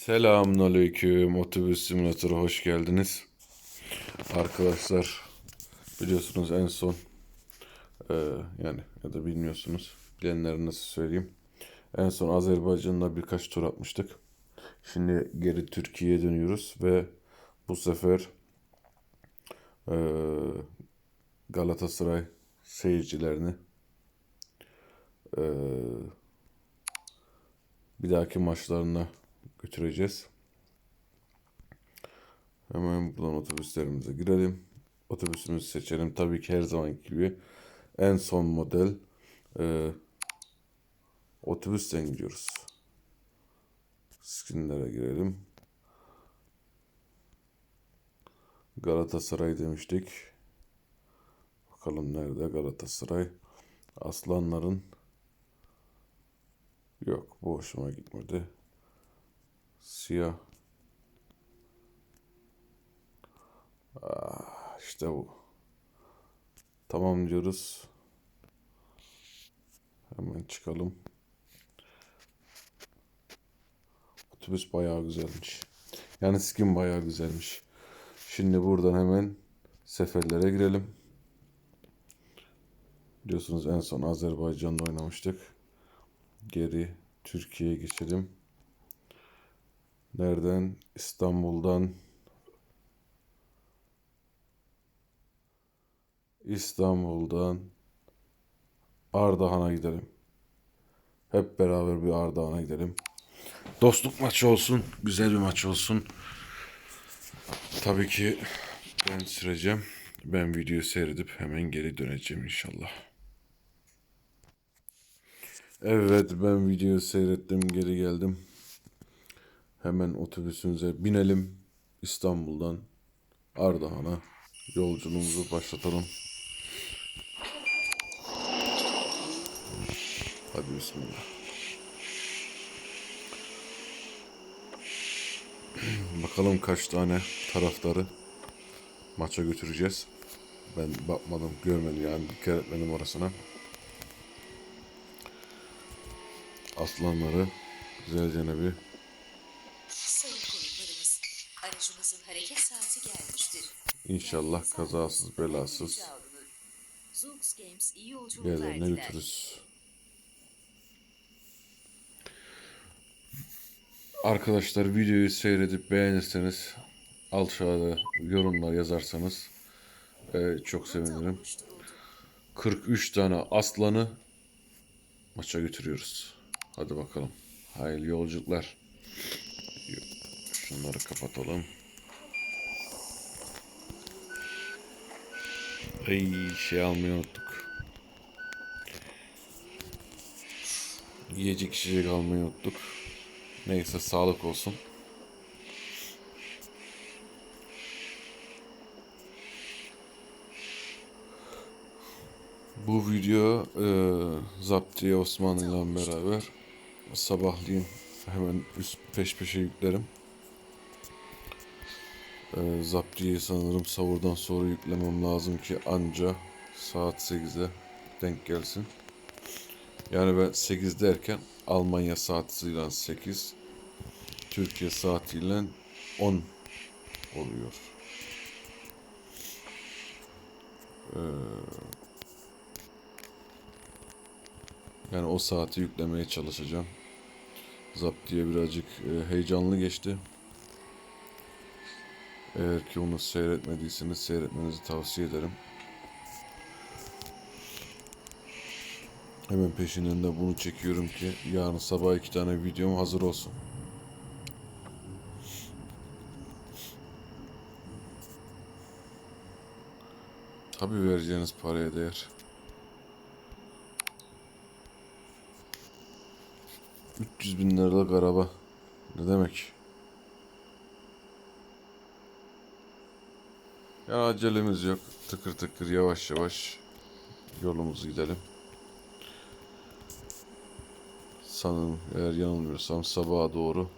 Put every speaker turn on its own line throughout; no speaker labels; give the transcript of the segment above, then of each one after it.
Selamünaleyküm. Otobüs simülatörü hoş geldiniz. Arkadaşlar biliyorsunuz en son e, yani ya da bilmiyorsunuz. Bilenlere nasıl söyleyeyim. En son Azerbaycan'da birkaç tur atmıştık. Şimdi geri Türkiye'ye dönüyoruz ve bu sefer e, Galatasaray seyircilerini e, bir dahaki maçlarına götüreceğiz. Hemen buradan otobüslerimize girelim. Otobüsümüzü seçelim. Tabii ki her zaman gibi en son model e, otobüsten gidiyoruz. Skinlere girelim. Galatasaray demiştik. Bakalım nerede Galatasaray. Aslanların Yok bu hoşuma gitmedi. Siyah. Ah, işte bu. Tamam diyoruz. Hemen çıkalım. Otobüs bayağı güzelmiş. Yani skin bayağı güzelmiş. Şimdi buradan hemen seferlere girelim. Biliyorsunuz en son Azerbaycan'da oynamıştık. Geri Türkiye'ye geçelim. Nereden? İstanbul'dan İstanbul'dan Ardahan'a gidelim. Hep beraber bir Ardahan'a gidelim. Dostluk maçı olsun. Güzel bir maç olsun. Tabii ki ben süreceğim. Ben videoyu seyredip hemen geri döneceğim inşallah. Evet ben videoyu seyrettim geri geldim. Hemen otobüsümüze binelim. İstanbul'dan Ardahan'a yolculuğumuzu başlatalım. Hadi bismillah. Bakalım kaç tane taraftarı maça götüreceğiz. Ben bakmadım, görmedim yani dikkat etmedim orasına. Aslanları güzelce bir
Sayın konuklarımız, aracımızın hareket saati gelmiştir.
inşallah kazasız belasız yerlerine götürürüz. Arkadaşlar videoyu seyredip beğenirseniz aşağıda yorumlar yazarsanız e, çok sevinirim. 43 tane aslanı maça götürüyoruz. Hadi bakalım. Hayırlı yolculuklar. Şunları kapatalım. Ay şey almayı unuttuk. Yiyecek içecek almayı unuttuk. Neyse sağlık olsun. Bu video e, Zaptiye Osman ile beraber sabahleyin hemen üst peş peşe yüklerim. E, Zaptiye'yi sanırım savurdan sonra yüklemem lazım ki anca saat 8'e denk gelsin. Yani ben 8 derken Almanya saatiyle 8, Türkiye saatiyle 10 oluyor. Ee, yani o saati yüklemeye çalışacağım. Zaptiye birazcık e, heyecanlı geçti. Eğer ki onu seyretmediyseniz seyretmenizi tavsiye ederim. Hemen peşinden de bunu çekiyorum ki yarın sabah iki tane videom hazır olsun. Tabi vereceğiniz paraya değer. 300 bin liralık araba. Ne demek? Ya acelemiz yok. Tıkır tıkır yavaş yavaş yolumuzu gidelim. Sanırım eğer yanılmıyorsam sabaha doğru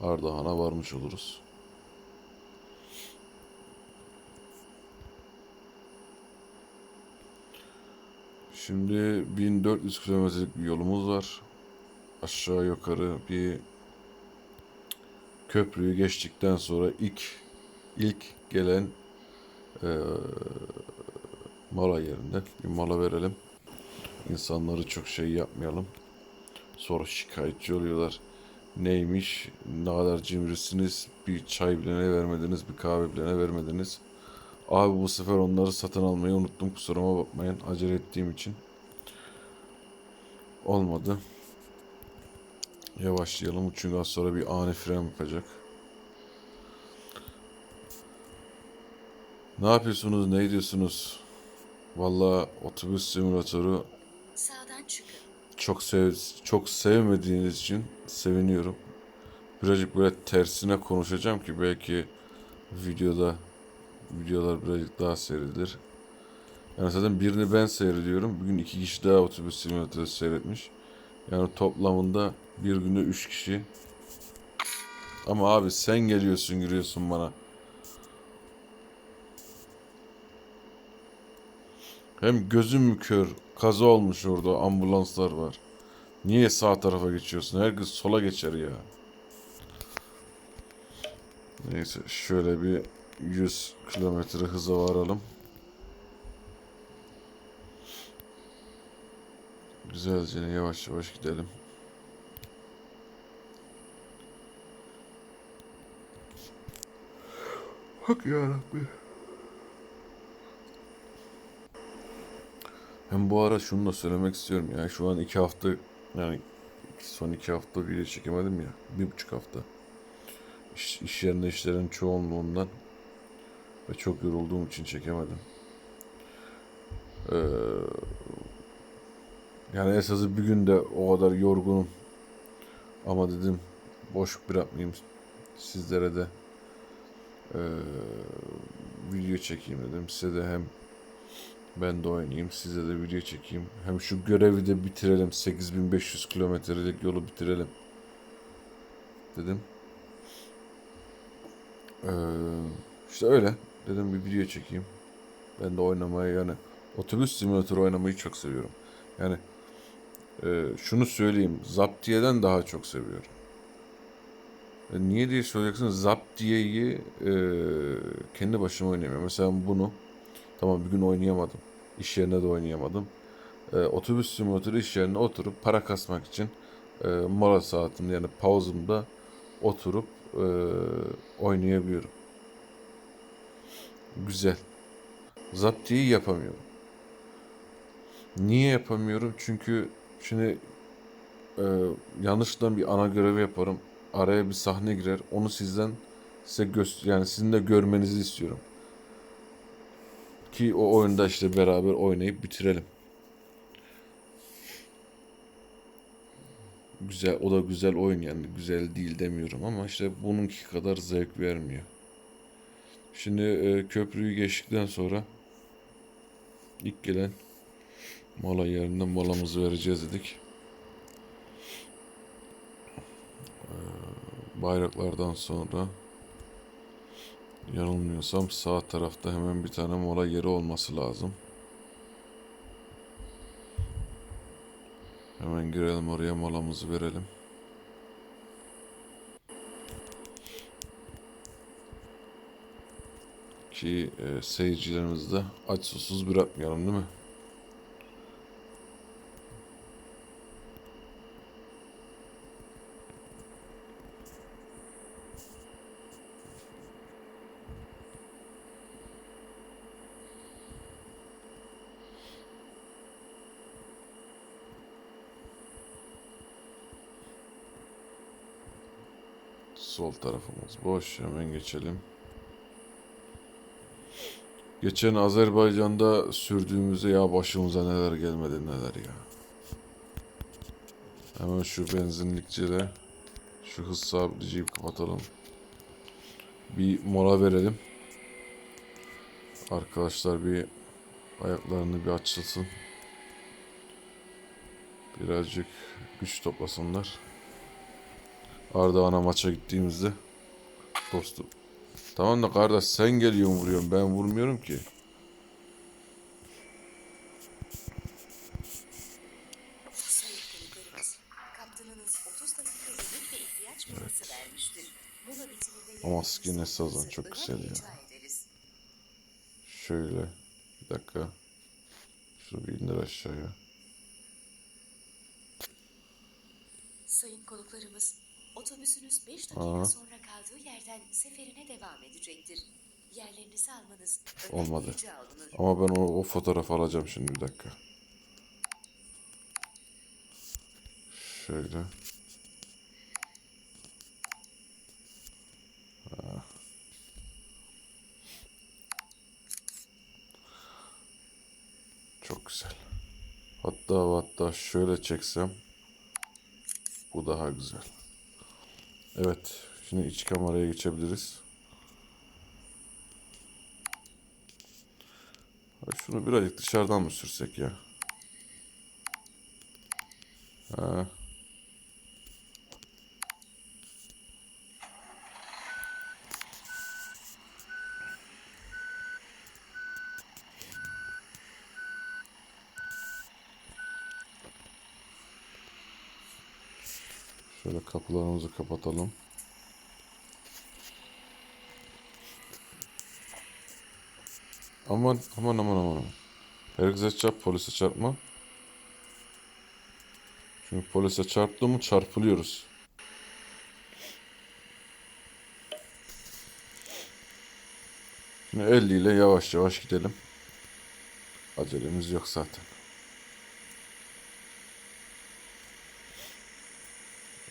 Ardahan'a varmış oluruz. Şimdi 1400 kilometrelik bir yolumuz var. Aşağı yukarı bir köprüyü geçtikten sonra ilk ilk gelen eee mola yerinde bir mola verelim. İnsanları çok şey yapmayalım. Sonra şikayetçi oluyorlar. Neymiş? Ne kadar cimrisiniz? Bir çay bile ne vermediniz, bir kahve bile ne vermediniz. Abi bu sefer onları satın almayı unuttum. Kusuruma bakmayın. Acele ettiğim için. Olmadı. Yavaşlayalım çünkü az sonra bir ani fren yapacak. Ne yapıyorsunuz? Ne diyorsunuz? Vallahi otobüs simülatörü
Sağdan çıkın.
çok sev çok sevmediğiniz için seviniyorum. Birazcık böyle tersine konuşacağım ki belki videoda videolar birazcık daha seyredilir. Yani zaten birini ben seyrediyorum. Bugün iki kişi daha otobüs simülatörü seyretmiş. Yani toplamında bir günde üç kişi. Ama abi sen geliyorsun giriyorsun bana. Hem gözüm kör? Kaza olmuş orada. Ambulanslar var. Niye sağ tarafa geçiyorsun? Herkes sola geçer ya. Neyse şöyle bir 100 kilometre hıza varalım. Güzelce yavaş yavaş gidelim. Hak yarabbim. Hem bu ara şunu da söylemek istiyorum ya. Şu an iki hafta yani son iki hafta video çekemedim ya. Bir buçuk hafta. İş, iş yerinde işlerin çoğunluğundan ve çok yorulduğum için çekemedim. Ee, yani esası bir günde o kadar yorgunum. Ama dedim boş bırakmayayım sizlere de ee, video çekeyim dedim. Size de hem ben de oynayayım, size de video çekeyim. Hem şu görevi de bitirelim. 8500 kilometrelik yolu bitirelim. Dedim. Ee, işte öyle. Dedim bir video çekeyim. Ben de oynamayı yani otobüs simülatörü oynamayı çok seviyorum. Yani e, şunu söyleyeyim. Zaptiye'den daha çok seviyorum. E, niye diye soracaksınız. Zaptiye'yi e, kendi başıma oynayamıyorum. Mesela bunu Tamam bir gün oynayamadım. İş yerine de oynayamadım. Ee, otobüs simülatörü iş yerine oturup para kasmak için e, mola saatimde yani pauzumda oturup e, oynayabiliyorum. Güzel. Zaptiye'yi yapamıyorum. Niye yapamıyorum? Çünkü şimdi e, yanlışlıkla bir ana görevi yaparım. Araya bir sahne girer. Onu sizden size göster yani sizin de görmenizi istiyorum. Ki o oyunda işte beraber oynayıp bitirelim. Güzel, o da güzel oyun yani. Güzel değil demiyorum ama işte bununki kadar zevk vermiyor. Şimdi e, köprüyü geçtikten sonra ilk gelen mola yerinden molamızı vereceğiz dedik. E, bayraklardan sonra Yanılmıyorsam sağ tarafta hemen bir tane mola yeri olması lazım. Hemen girelim oraya molamızı verelim. Ki e, seyircilerimizi de aç susuz bırakmayalım değil mi? Sol tarafımız boş. Hemen geçelim. Geçen Azerbaycan'da sürdüğümüzde ya başımıza neler gelmedi neler ya. Hemen şu benzinlikçide şu hız sabitleyiciyi kapatalım. Bir mola verelim. Arkadaşlar bir ayaklarını bir açılsın. Birazcık güç toplasınlar. Ardahan'a maça gittiğimizde dostum. Tamam da kardeş sen geliyorsun vuruyorsun ben vurmuyorum ki.
Sayın konuklarımız, kaptanınız 30 dakika yemek ve ihtiyaç molası vermiştir. Mola bitiminde
Ama skin Sazan çok güzel ya. Şöyle. Bir dakika. Şunu bir indir aşağıya.
Sayın konuklarımız, otobüsünüz 5 dakika
Aa.
sonra kaldığı yerden seferine devam edecektir. Yerlerinizi almanız
Olmadı.
rica olunur.
Ama ben o, o fotoğrafı alacağım şimdi bir dakika. Şöyle. Ha. Çok güzel. Hatta hatta şöyle çeksem bu daha güzel. Evet, şimdi iç kameraya geçebiliriz. Şunu birazcık dışarıdan mı sürsek ya? Ha. Şöyle kapılarımızı kapatalım. Aman aman aman aman. Herkese çarp polise çarpma. Çünkü polise çarptı mı çarpılıyoruz. Şimdi 50 ile yavaş yavaş gidelim. Acelemiz yok zaten.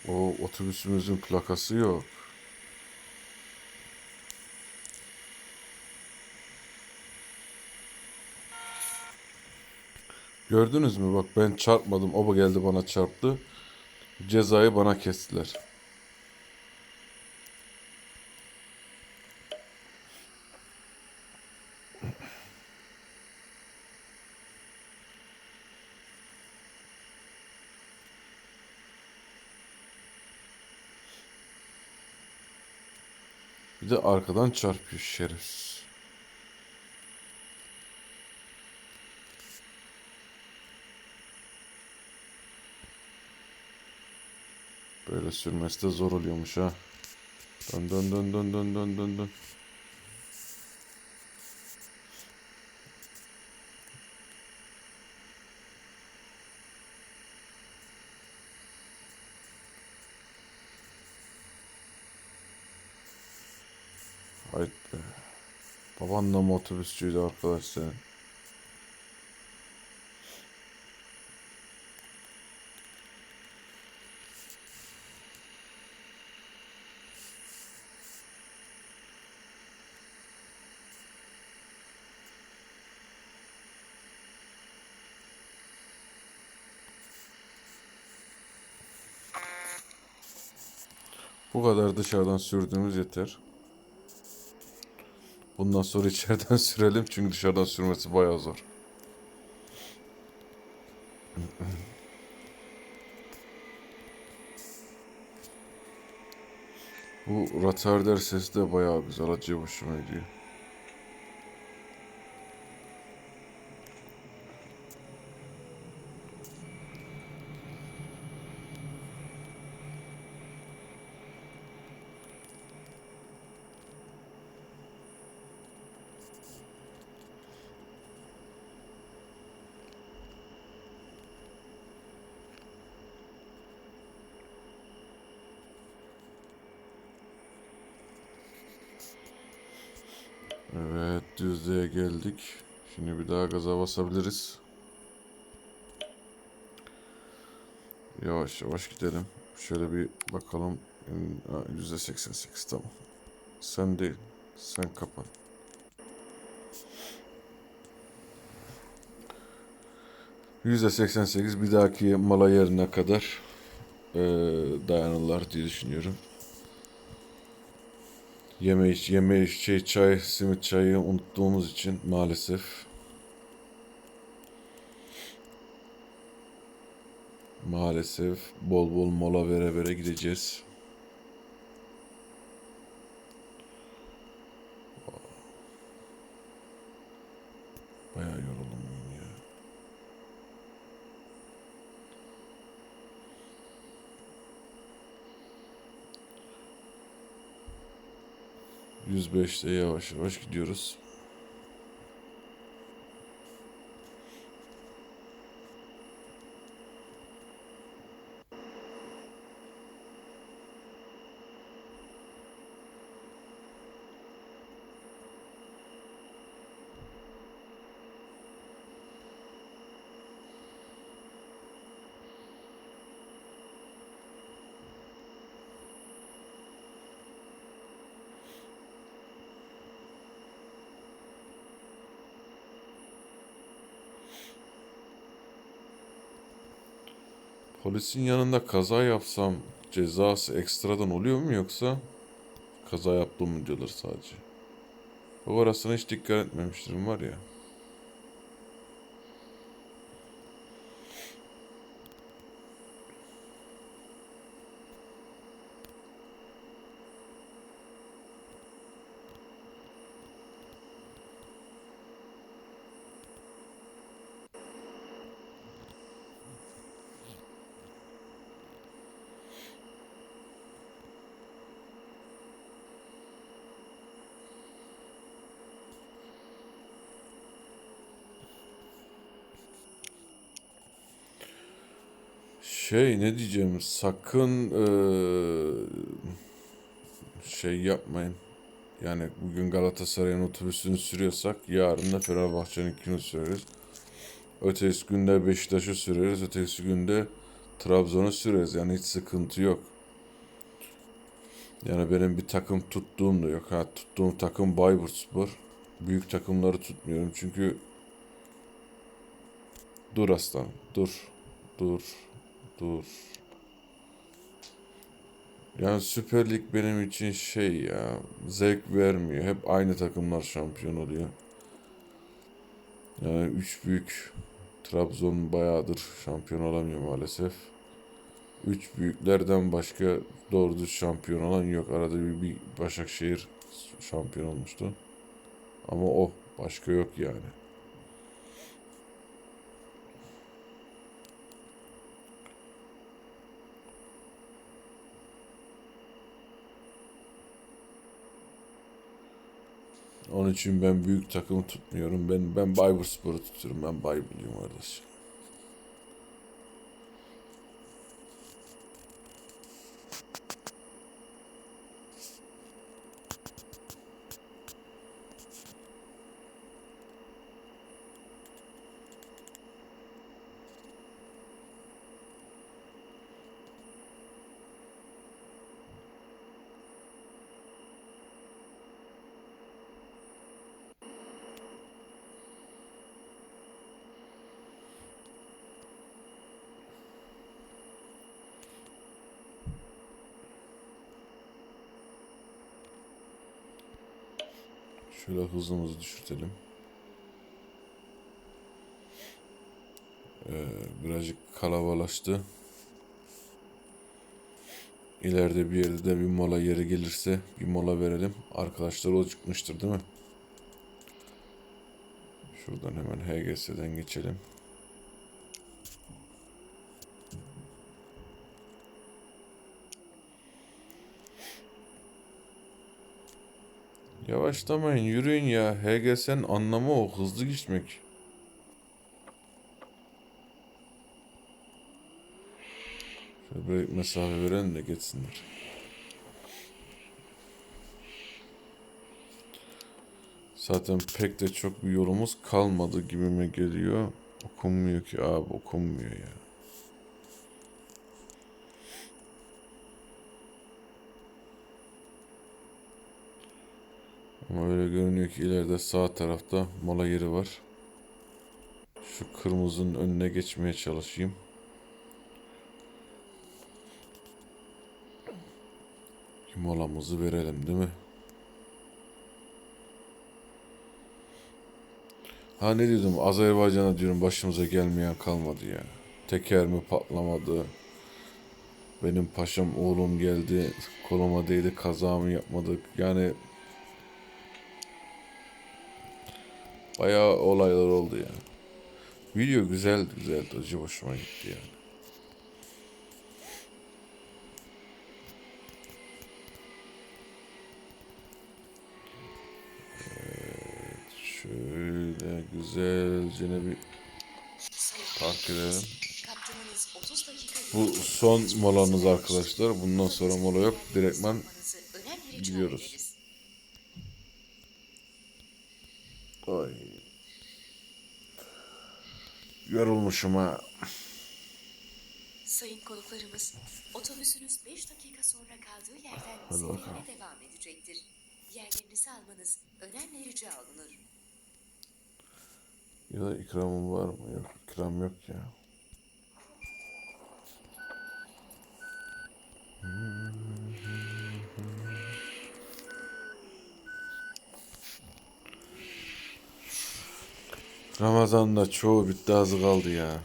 O otobüsümüzün plakası yok. Gördünüz mü? Bak ben çarpmadım. O geldi bana çarptı. Cezayı bana kestiler. De arkadan çarpıyor şerefsiz. Böyle sürmesi de zor oluyormuş ha. Dön dön dön dön dön dön dön dön. Mı otobüsçüydü arkadaş senin? Bu kadar dışarıdan sürdüğümüz yeter. Bundan sonra içeriden sürelim çünkü dışarıdan sürmesi bayağı zor. Bu ratarder sesi de bayağı güzel. Acayip hoşuma gidiyor. Evet düzlüğe geldik. Şimdi bir daha gaza basabiliriz. Yavaş yavaş gidelim. Şöyle bir bakalım. Hmm, ha, %88 tamam. Sen değil. Sen kapat. %88 bir dahaki mala yerine kadar eee dayanırlar diye düşünüyorum. Yeme iç, yeme şey, çay, simit çayı unuttuğumuz için maalesef. Maalesef bol bol mola vere vere gideceğiz. Bayağı yoruldum bugün ya. 105'te yavaş yavaş gidiyoruz. Polisin yanında kaza yapsam cezası ekstradan oluyor mu yoksa kaza yaptım mı diyorlar sadece. O orasına hiç dikkat etmemiştim var ya. Şey ne diyeceğim sakın eee, şey yapmayın. Yani bugün Galatasaray'ın otobüsünü sürüyorsak yarın da Fenerbahçe'ninkini süreriz. Ötesi günde Beşiktaş'ı süreriz. Ötesi günde Trabzon'u süreriz. Yani hiç sıkıntı yok. Yani benim bir takım tuttuğum da yok. Ha tuttuğum takım Bayburtspor. Büyük takımları tutmuyorum çünkü dur aslanım dur dur dur. Yani Süper Lig benim için şey ya zevk vermiyor. Hep aynı takımlar şampiyon oluyor. Yani üç büyük Trabzon bayağıdır şampiyon olamıyor maalesef. Üç büyüklerden başka doğru düz şampiyon olan yok. Arada bir, bir Başakşehir şampiyon olmuştu. Ama o başka yok yani. Onun için ben büyük takımı tutmuyorum. Ben ben Bayburtspor'u tutuyorum. Ben Bayburtluyum kardeş. Şöyle hızımızı düşürtelim. Ee, birazcık kalabalaştı. İleride bir yerde de bir mola yeri gelirse bir mola verelim. Arkadaşlar o çıkmıştır değil mi? Şuradan hemen HGS'den geçelim. Yavaşlamayın, yürüyün ya. HGS'nin anlamı o, hızlı gitmek. Şöyle bir mesafe verelim de geçsinler. Zaten pek de çok bir yolumuz kalmadı gibime geliyor. Okunmuyor ki abi, okunmuyor ya. Ama öyle görünüyor ki ileride sağ tarafta mola yeri var. Şu kırmızının önüne geçmeye çalışayım. Molamızı verelim değil mi? Ha ne diyordum Azerbaycan'a diyorum başımıza gelmeyen kalmadı ya. Teker mi patlamadı? Benim paşam oğlum geldi koluma değdi kaza mı yapmadık? Yani Bayağı olaylar oldu. Yani. Video güzel güzel acı hoşuma gitti yani. Evet, şöyle güzelce bir park edelim. Bu son molamız arkadaşlar. Bundan sonra mola yok. Direktman gidiyoruz. Oy. Yorulmuşum ha.
Sayın konuklarımız, otobüsünüz 5 dakika sonra kaldığı yerden
Hadi
seferine
bakalım.
devam edecektir. Yerlerinizi almanız önemli rica olunur.
Ya da ikramım var mı? Yok. ikram yok ya. Ramazan'da çoğu bitti azı kaldı ya.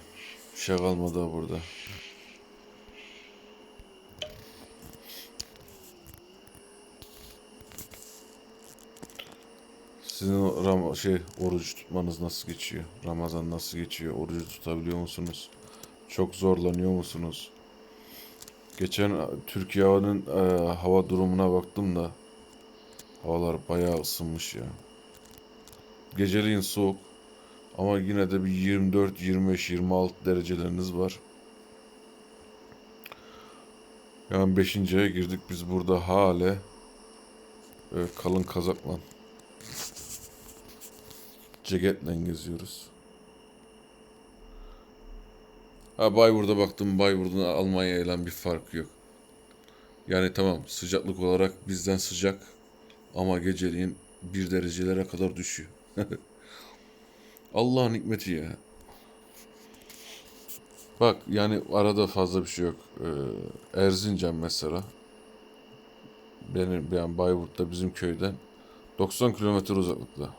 Bir şey kalmadı burada. Sizin Ram şey oruç tutmanız nasıl geçiyor? Ramazan nasıl geçiyor? Orucu tutabiliyor musunuz? Çok zorlanıyor musunuz? Geçen e, Türkiye'nin e, hava durumuna baktım da havalar bayağı ısınmış ya. Geceliğin soğuk ama yine de bir 24, 25, 26 dereceleriniz var. Yani 5. aya girdik biz burada hale kalın kazakla ceketle geziyoruz. Ha Bayburt'a baktım Bayburt'un Almanya ile bir farkı yok. Yani tamam sıcaklık olarak bizden sıcak ama geceliğin bir derecelere kadar düşüyor. Allah'ın hikmeti ya. Bak yani arada fazla bir şey yok. Ee, Erzincan mesela. Benim yani Bayburt'ta bizim köyden 90 kilometre uzaklıkta.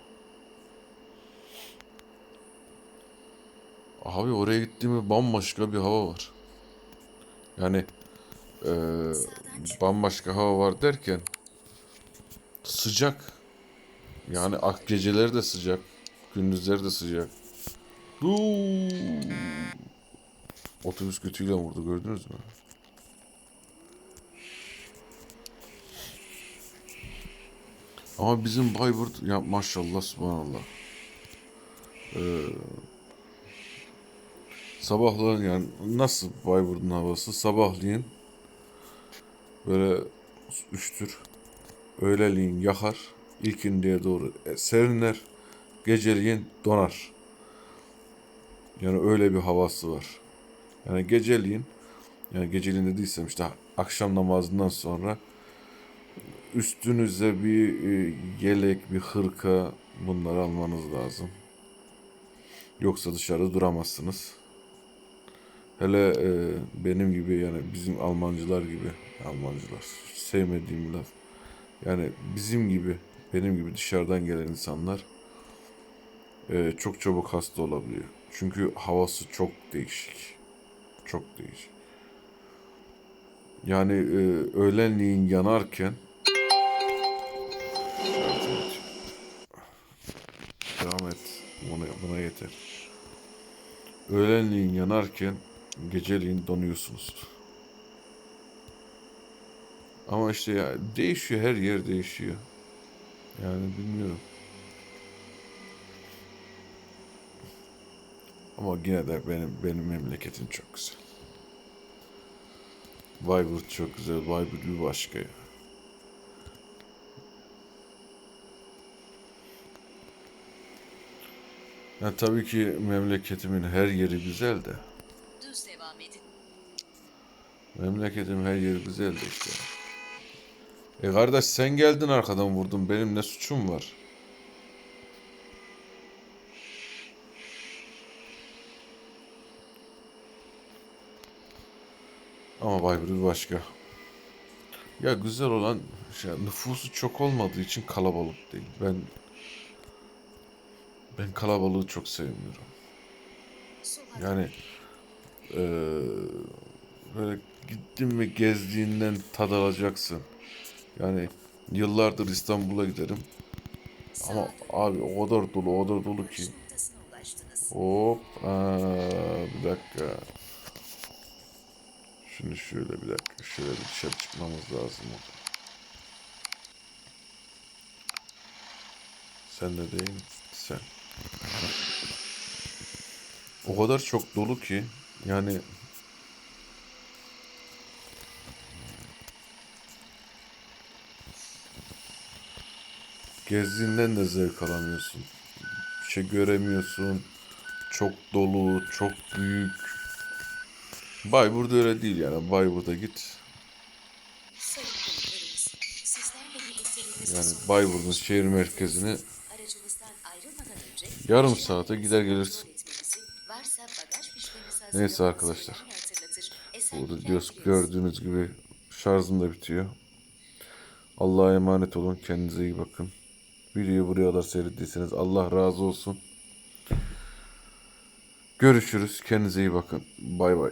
Abi oraya gittiğimde bambaşka bir hava var. Yani eee, bambaşka hava var derken sıcak. Yani ak geceleri de sıcak. Gündüzleri de sıcak. Uuu. Otobüs götüyle vurdu gördünüz mü? Ama bizim Bayburt ya maşallah subhanallah. Sabahleyin yani nasıl Bayburt'un havası? Sabahleyin böyle üştür. Öğleleyin yakar. İlkindiye doğru e, serinler. Geceleyin donar. Yani öyle bir havası var. Yani geceliğin yani geceliğin dediysem işte akşam namazından sonra üstünüze bir e, yelek, bir hırka bunları almanız lazım. Yoksa dışarı duramazsınız. Hele e, benim gibi yani bizim Almancılar gibi Almancılar sevmediğim laf. Yani bizim gibi benim gibi dışarıdan gelen insanlar e, çok çabuk hasta olabiliyor. Çünkü havası çok değişik. Çok değişik. Yani e, öğlenliğin yanarken Devam et. Buna, buna yeter. Öğlenliğin yanarken geceliğin donuyorsunuz. Ama işte ya değişiyor her yer değişiyor. Yani bilmiyorum. Ama yine de benim benim memleketim çok güzel. Bayburt çok güzel. Bayburt bir başka ya. Ya tabii ki memleketimin her yeri güzel de.
Düz devam edin.
Memleketim her yeri güzel de işte. E kardeş sen geldin arkadan vurdun. Benim ne suçum var? Ama Bayburt başka. Ya güzel olan şey, nüfusu çok olmadığı için kalabalık değil. Ben ben kalabalığı çok sevmiyorum. Yani eee, böyle gittin ve gezdiğinden tad alacaksın. Yani yıllardır İstanbul'a giderim. Ama abi o kadar dolu, o kadar dolu ki. Hop. Aa, bir dakika. Şimdi şöyle bir dakika. Şöyle bir dışarı çıkmamız lazım. Sen de değil? Sen. O kadar çok dolu ki yani gezdiğinden de zevk alamıyorsun. Bir şey göremiyorsun. Çok dolu, çok büyük. Bayburt'ta öyle değil yani. Bayburt'a git. Yani Bayburt'un şehir merkezine Yarım saate gider gelirsin. Neyse arkadaşlar. Burada diyoruz gördüğünüz gibi şarjım da bitiyor. Allah'a emanet olun. Kendinize iyi bakın. Videoyu buraya kadar seyrettiyseniz Allah razı olsun. Görüşürüz. Kendinize iyi bakın. Bay bay.